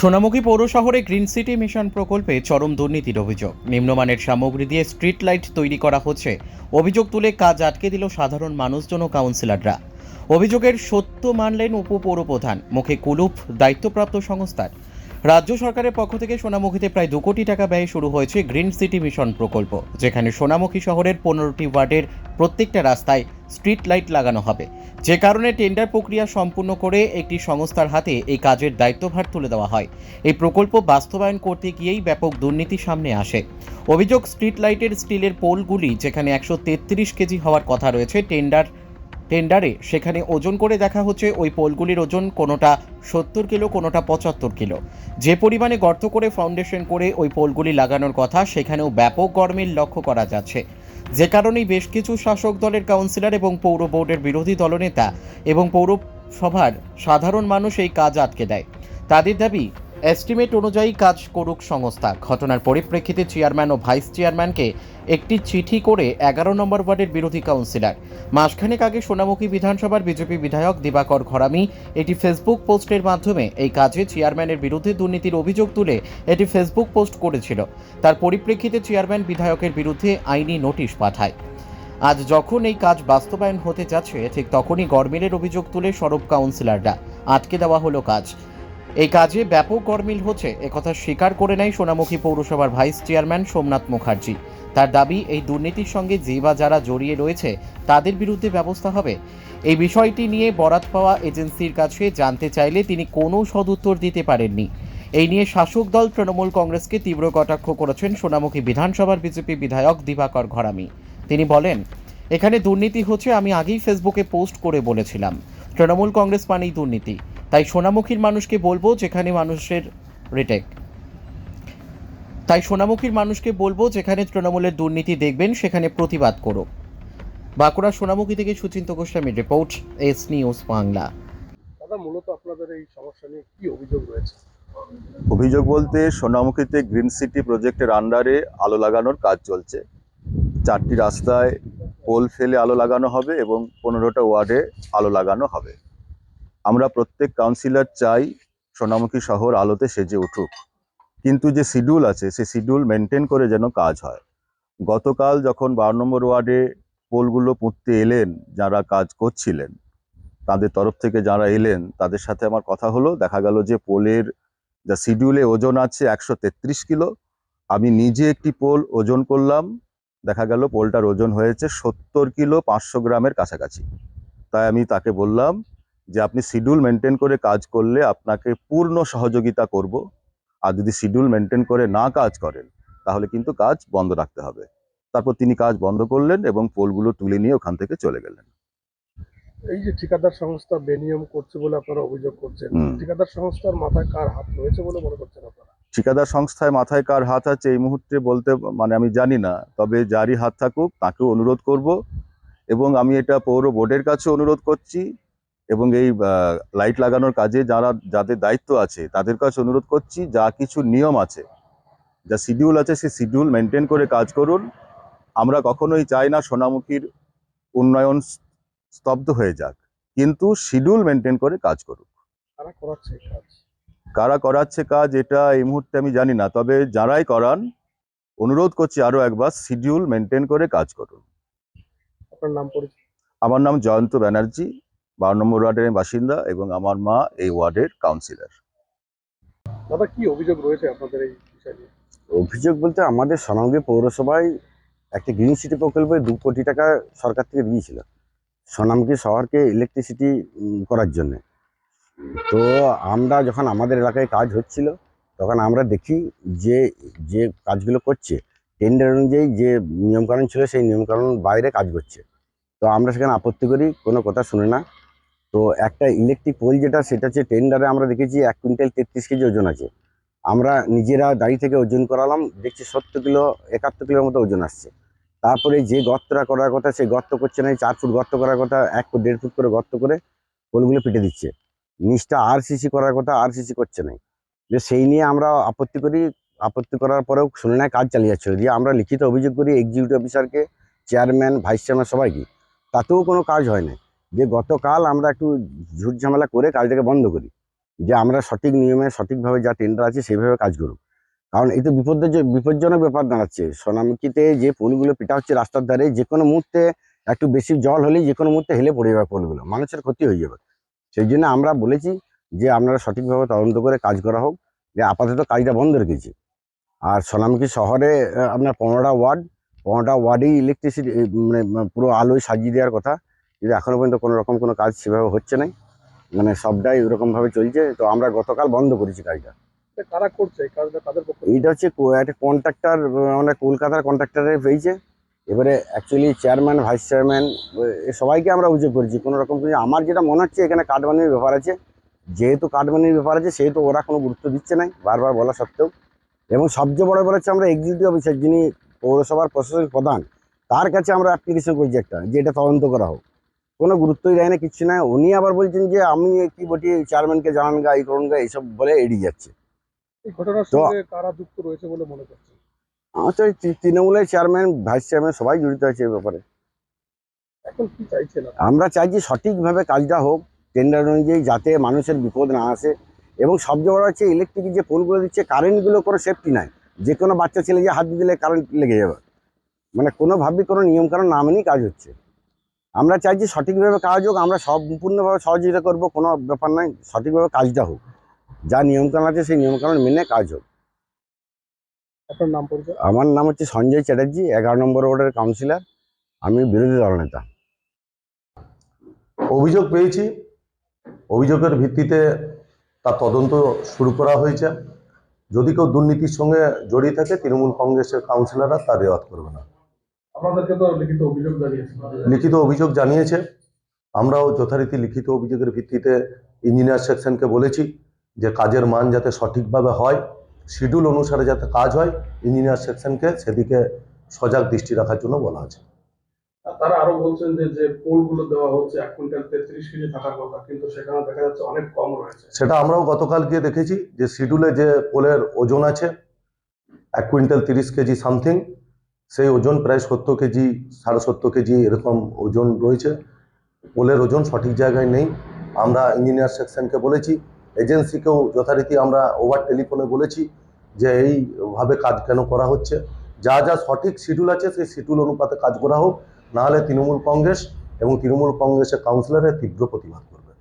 সোনামুখী পৌর শহরে green city mission প্রকল্পে চরম দুর্নীতির অভিযোগ। নিম্নমানের সামগ্রী দিয়ে স্ট্রিট লাইট তৈরি করা হচ্ছে। অভিযোগ তুলে কাজ আটকে দিল সাধারণ মানুষজন ও কাউন্সিলররা। অভিযোগের সত্য মানলেন উপপৌরপ্রধান। মুখে কুলুপ, দায়িত্বপ্রাপ্ত সংস্থার। রাজ্য সরকারের পক্ষ থেকে সোনামুখীতে প্রায় দু কোটি টাকা ব্যয়ে শুরু হয়েছে গ্রিন সিটি মিশন প্রকল্প, যেখানে সোনামুখী শহরের পনেরোটি ওয়ার্ডের প্রত্যেকটা রাস্তায় স্ট্রিট লাইট লাগানো হবে। যে কারণে টেন্ডার প্রক্রিয়া সম্পূর্ণ করে একটি সংস্থার হাতে এই কাজের দায়িত্বভার তুলে দেওয়া হয়। এই প্রকল্প বাস্তবায়ন করতে গিয়েই ব্যাপক দুর্নীতি সামনে আসে। অভিযোগ, স্ট্রিট লাইটের স্টিলের পোলগুলি, যেখানে একশো তেত্রিশ কেজি হওয়ার কথা রয়েছে, টেন্ডার টেন্ডারে সেখানে ওজন করে দেখা হচ্ছে ওই পোলগুলির ওজন কোনোটা সত্তর কিলো, কোনোটা পঁচাত্তর কিলো। যে পরিমাণে গর্ত করে ফাউন্ডেশন করে ওই পোলগুলি লাগানোর কথা সেখানেও ব্যাপক গরমিল লক্ষ্য করা যাচ্ছে। যে কারণেই বেশ কিছু শাসক দলের কাউন্সিলর এবং পৌর বোর্ডের বিরোধী দলনেতা এবং পৌরসভার সাধারণ মানুষ এই কাজ আটকে দেয়। তাদের দাবি এস্টিমেট অনুযায়ী কাজ করুক সংস্থা। ঘটনার পরিপ্রেক্ষিতে চেয়ারম্যান ও ভাইস চেয়ারম্যানকে একটি চিঠি করে এগারো নম্বর ওয়ার্ডের বিরোধী কাউন্সিলর। মাসখানেক আগে সোনামুখী বিধানসভার বিজেপি বিধায়ক দিবাকর ঘরামি এটি ফেসবুক পোস্টের মাধ্যমে এই কাজে চেয়ারম্যানের বিরুদ্ধে দুর্নীতির অভিযোগ তুলে এটি ফেসবুক পোস্ট করেছিল। তার পরিপ্রেক্ষিতে চেয়ারম্যান বিধায়কের বিরুদ্ধে আইনি নোটিশ পাঠায়। আজ যখন এই কাজ বাস্তবায়ন হতে যাচ্ছে, ঠিক তখনই গরমিলের অভিযোগ তুলে সরব কাউন্সিলররা। আটকে দেওয়া হলো কাজ। এই কাজে ব্যাপক গরমিল হচ্ছে একথা স্বীকার করে নেয় সোনামুখী পৌরসভার ভাইস চেয়ারম্যান সোমনাথ মুখার্জি। তার দাবি, এই দুর্নীতির সঙ্গে যে বা যারা জড়িয়ে রয়েছে, তাদের বিরুদ্ধে ব্যবস্থা হবে। এই বিষয়টি নিয়ে বরাত পাওয়া এজেন্সির কাছে জানতে চাইলে তিনি কোনো সদুত্তর দিতে পারেননি। এই নিয়ে শাসক দল তৃণমূল কংগ্রেসকে তীব্র কটাক্ষ করেছেন সোনামুখী বিধানসভার বিজেপি বিধায়ক দিবাকর ঘরামি। তিনি বলেন, এখানে দুর্নীতি হচ্ছে, আমি আগেই ফেসবুকে পোস্ট করে বলেছিলাম। তৃণমূল কংগ্রেস মানেই দুর্নীতি। তাই সোনামুখীর মানুষকে বলব যেখানে মানুষের রিটেক তাই সোনামুখীর মানুষকে বলব যেখানে তৃণমূলের দুর্নীতি দেখবেন সেখানে প্রতিবাদ করো। বাঁকুড়া সোনামুখী থেকে সুচিন্ত গোস্বামীর রিপোর্ট এস নিউজ বাংলা। দাদা মূলত আপনাদের এই সমস্যা নিয়ে কি অভিযোগ রয়েছে? অভিযোগ বলতে সোনামুখীতে গ্রিন সিটি প্রজেক্টের আন্ডারে আলো লাগানোর কাজ চলছে। চারটি রাস্তায় পোল ফেলে আলো লাগানো হবে এবং পনেরোটা ওয়ার্ডে আলো লাগানো হবে। আমরা প্রত্যেক কাউন্সিলর চাই সোনামুখী শহর আলোতে সেজে উঠুক। কিন্তু যে শিডিউল আছে সেই শিডিউল মেনটেন করে যেন কাজ হয়। গতকাল যখন বারো নম্বর ওয়ার্ডে পোলগুলো পুঁততে এলেন, যারা কাজ করছিলেন, তাদের তরফ থেকে যারা এলেন, তাদের সাথে আমার কথা হলো। দেখা গেল যে পোলের যা শিডিউলে ওজন আছে একশো তেত্রিশ কিলো। আমি নিজে একটি পোল ওজন করলাম। দেখা গেল পোলটার ওজন হয়েছে সত্তর কিলো পাঁচশো গ্রামের কাছাকাছি। তাই আমি তাকে বললাম যে আপনি শিডিউল মেনটেন করে কাজ করলে আপনাকে পূর্ণ সহযোগিতা করব। আর যদি শিডিউল মেনটেন করে না কাজ করেন তাহলে কিন্তু কাজ বন্ধ রাখতে হবে। তারপর তিনি কাজ বন্ধ করলেন এবং পোলগুলো তুলে নিয়ে ওখান থেকে চলে গেলেন। এই যে ঠিকাদার সংস্থা বেনিয়ম করছে বলে আপনারা অভিযোগ করছেন ঠিকাদার সংস্থার মাথায় কার হাত রয়েছে বলে মনে করছেন আপনারা? ঠিকাদার সংস্থায় মাথায় কার হাত আছে এই মুহূর্তে বলতে মানে আমি জানি না তবে যারই হাত থাকুক তাকেও অনুরোধ করব। এবং আমি এটা পৌর বোর্ডের কাছে অনুরোধ করছি এবং এই লাইট লাগানোর কাজে যারা যাদের দায়িত্ব আছে তাদের কাছে অনুরোধ করছি যা কিছু নিয়ম আছে যা শিডিউল আছে সেই শিডিউল মেনটেন করে কাজ করুন। আমরা কখনোই চাই না সোনামুখীর উন্নয়ন স্তব্ধ হয়ে যাক কিন্তু শিডিউল মেনটেন করে কাজ করুন কারা করাচ্ছে কাজ? এটা এই মুহূর্তে আমি জানি না তবে যারাই করান অনুরোধ করছি আরও একবার শিডিউল মেনটেন করে কাজ করুন। আপনার নাম পরিচয়? আমার নাম জয়ন্ত ব্যানার্জি বারো নম্বর ওয়ার্ডের বাসিন্দা এবং আমার মা এই ওয়ার্ডের কাউন্সিলর দাদা কি অভিযোগ রয়েছে আপনাদের এই বিষয় অভিযোগ বলতে আমাদের সোনামুখী পৌরসভায় একটি গ্রিন সিটি প্রকল্পে দু কোটি টাকা সরকার থেকে দিয়েছিল সোনামুখী শহরকে ইলেকট্রিসিটি করার জন্য। তো আমরা যখন আমাদের এলাকায় কাজ হচ্ছিল তখন আমরা দেখি যে যে কাজগুলো করছে টেন্ডার অনুযায়ী যে নিয়মকানুন ছিল সেই নিয়মকানুন বাইরে কাজ করছে। তো আমরা সেখানে আপত্তি করি কোনো কথা শুনে না। তো একটা ইলেকট্রিক পোল যেটা, সেটা হচ্ছে টেন্ডারে আমরা দেখেছি এক কুইন্টাল তেত্রিশ কেজি ওজন আছে। আমরা নিজেরা দাঁড়িয়ে থেকে ওজন করালাম, দেখছি সত্তর কিলো, একাত্তর কিলোর মতো ওজন আসছে। তারপরে যে গর্তটা করার কথা সেই গর্ত করছে না চার ফুট গর্ত করার কথা, এক ফুট, দেড় ফুট করে গর্ত করে পোলগুলো পিটে দিচ্ছে। নিচটা আর সিসি করার কথা আর সিসি করছে না। যে সেই নিয়ে আমরা আপত্তি করি, আপত্তি করার পরেও শুনে নেয়, কাজ চালিয়ে যাচ্ছিল দিয়ে আমরা লিখিত অভিযোগ করি এক্সিকিউটিভ অফিসারকে চেয়ারম্যান ভাইস চেয়ারম্যান সবাইকে, তাতেও কোনো কাজ হয় না। যে গতকাল আমরা একটু ঝুট ঝামেলা করে কাজটাকে বন্ধ করি, যে আমরা সঠিক নিয়মে সঠিকভাবে যা টেন্ডার আছে সেইভাবে কাজ করুক। কারণ এই তো বিপদের বিপজ্জনক ব্যাপার দাঁড়াচ্ছে। সোনামুখীতে যে পোলগুলো পিটা হচ্ছে রাস্তার ধারে, যে কোনো মুহূর্তে একটু বেশি জল হলেই যে কোনো মুহূর্তে হেলে পড়ে যাবে পোলগুলো, মানুষের ক্ষতি হয়ে যাবে। সেই জন্য আমরা বলেছি যে আপনারা সঠিকভাবে তদন্ত করে কাজ করা হোক, যে আপাতত কাজটা বন্ধ রেখেছি। আর সোনামুখী শহরে আপনার পনেরোটা ওয়ার্ড, পনেরোটা ওয়ার্ডেই ইলেকট্রিসিটি মানে পুরো আলোয় সাজিয়ে দেওয়ার কথা। কিন্তু এখনও পর্যন্ত কোনো রকম কোনো কাজ সেভাবে হচ্ছে না মানে সবটাই ওরকমভাবে চলছে তো আমরা গতকাল বন্ধ করেছি কাজটা। কারা করছে এইটা হচ্ছে একটা কন্ট্রাক্টর মানে কলকাতার কন্ট্রাক্টরে পেয়েছে। এবারে অ্যাকচুয়ালি চেয়ারম্যান ভাইস চেয়ারম্যান সবাইকে আমরা অভিযোগ করেছি কোনো রকম কিছু। আমার যেটা মনে হচ্ছে এখানে কাটমানির ব্যাপার আছে যেহেতু কাটমানির ব্যাপার আছে সেহেতু ওরা কোনো গুরুত্ব দিচ্ছে না বারবার বলা সত্ত্বেও। এবং সবচেয়ে বড় ব্যাপার হচ্ছে আমরা এক্সিকিউটিভ অফিসার যিনি পৌরসভার প্রশাসনিক প্রধান তার কাছে আমরা অ্যাপ্লিকেশন করছি একটা যে এটা তদন্ত করা হোক। কোনো গুরুত্বই দেয় না কিচ্ছু না। উনি আবার বলছেন যে আমি কি বটি চেয়ারম্যানকে জানান গা এই করুন গা এইসব বলে এড়িয়ে যাচ্ছে। মনে আমার তো তৃণমূলের চেয়ারম্যান ভাইস চেয়ারম্যান সবাই জড়িত আছে এই ব্যাপারে? আমরা চাইছি সঠিকভাবে কাজটা হোক টেন্ডার অনুযায়ী যাতে মানুষের বিপদ না আসে। এবং সবচেয়ে বড় হচ্ছে ইলেকট্রিক যে পোলগুলো দিচ্ছে কারেন্টগুলো কোনো সেফটি নাই। যে কোনো বাচ্চা ছেলে যে হাত দিয়ে দিলে কারেন্ট লেগে যাবে। মানে কোনোভাবেই কোনো নিয়মকানুন না মেনেই কাজ হচ্ছে। আমরা চাইছি সঠিকভাবে কাজ হোক আমরা সম্পূর্ণভাবে সহযোগিতা করব কোনো ব্যাপার নাই সঠিকভাবে কাজটা হোক। যা নিয়মকানুন আছে সেই নিয়মকানুন মেনে কাজ হোক। আপনার নাম পরিচয়? আমার নাম হচ্ছে সঞ্জয় চ্যাটার্জি এগারো নম্বর ওয়ার্ডের কাউন্সিলর আমি বিরোধী দলনেতা অভিযোগ পেয়েছি। অভিযোগের ভিত্তিতে তার তদন্ত শুরু করা হয়েছে। যদি কেউ দুর্নীতির সঙ্গে জড়িয়ে থাকে তৃণমূল কংগ্রেসের কাউন্সিলররা তা রেওয়াত করবে না। তো লিখিত অভিযোগ জানিয়েছেন লিখিত অভিযোগ জানিয়েছে। আমরাও যথারীতি লিখিত অভিযোগের ভিত্তিতে ইঞ্জিনিয়ার সেকশনকে বলেছি যে কাজের মান যাতে সঠিকভাবে হয় শিডিউল অনুসারে যাতে কাজ হয় ইঞ্জিনিয়ার সেকশনকে সেদিকে সজাগ দৃষ্টি রাখার জন্য বলা আছে। তারা আরও বলছেন যে যে পোলগুলো দেওয়া হচ্ছে এক কুইন্টাল তেত্রিশ কেজি থাকার কথা কিন্তু সেখানে দেখা যাচ্ছে অনেক কম রয়েছে। সেটা আমরাও গতকাল গিয়ে দেখেছি যে শিডিউলে যে পোলের ওজন আছে এক কুইন্টাল তিরিশ কেজি সামথিং সেই ওজন প্রায় সত্তর কেজি সাড়ে সত্তর কেজি এরকম ওজন রয়েছে। পোলের ওজন সঠিক জায়গায় নেই। আমরা ইঞ্জিনিয়ার সেকশনকে বলেছি এজেন্সিকেও যথারীতি আমরা ওভার টেলিফোনে বলেছি যে এইভাবে কাজ কেন করা হচ্ছে। যা যা সঠিক শিডিউল আছে সেই শিডিউল অনুপাতে কাজ করা হোক নাহলে তৃণমূল কংগ্রেস এবং তৃণমূল কংগ্রেসের কাউন্সিলরের তীব্র প্রতিবাদ করবে।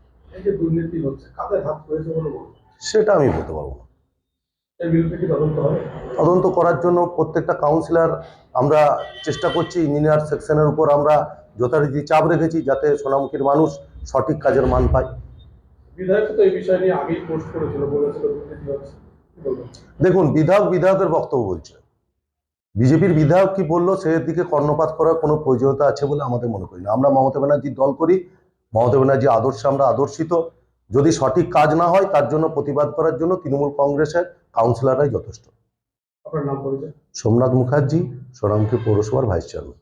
সেটা আমি বলতে পারব না। তদন্ত করার জন্য প্রত্যেকটা কাউন্সিলর আমরা চেষ্টা করছি ইঞ্জিনিয়ার সেকশনের উপর আমরা যথারীতি চাপ রেখেছি যাতে সোনামুখীর মানুষ সঠিক কাজের মান পায়। দেখুন বিধায়ক বিধায়কের বক্তব্য বলছে বিজেপির বিধায়ক কি বলল সে দিকে কর্ণপাত করার কোনো প্রয়োজনীয়তা আছে বলে আমাদের মনে করি না। আমরা মমতা ব্যানার্জির দল করি মমতা ব্যানার্জি আদর্শে আমরা আদর্শিত। যদি সঠিক কাজ না হয় তার জন্য প্রতিবাদ করার জন্য তৃণমূল কংগ্রেসের কাউন্সিলররাই যথেষ্ট। আপনার নাম সোমনাথ মুখার্জি সোনামুখী পৌরসভার ভাইস চেয়ারম্যান।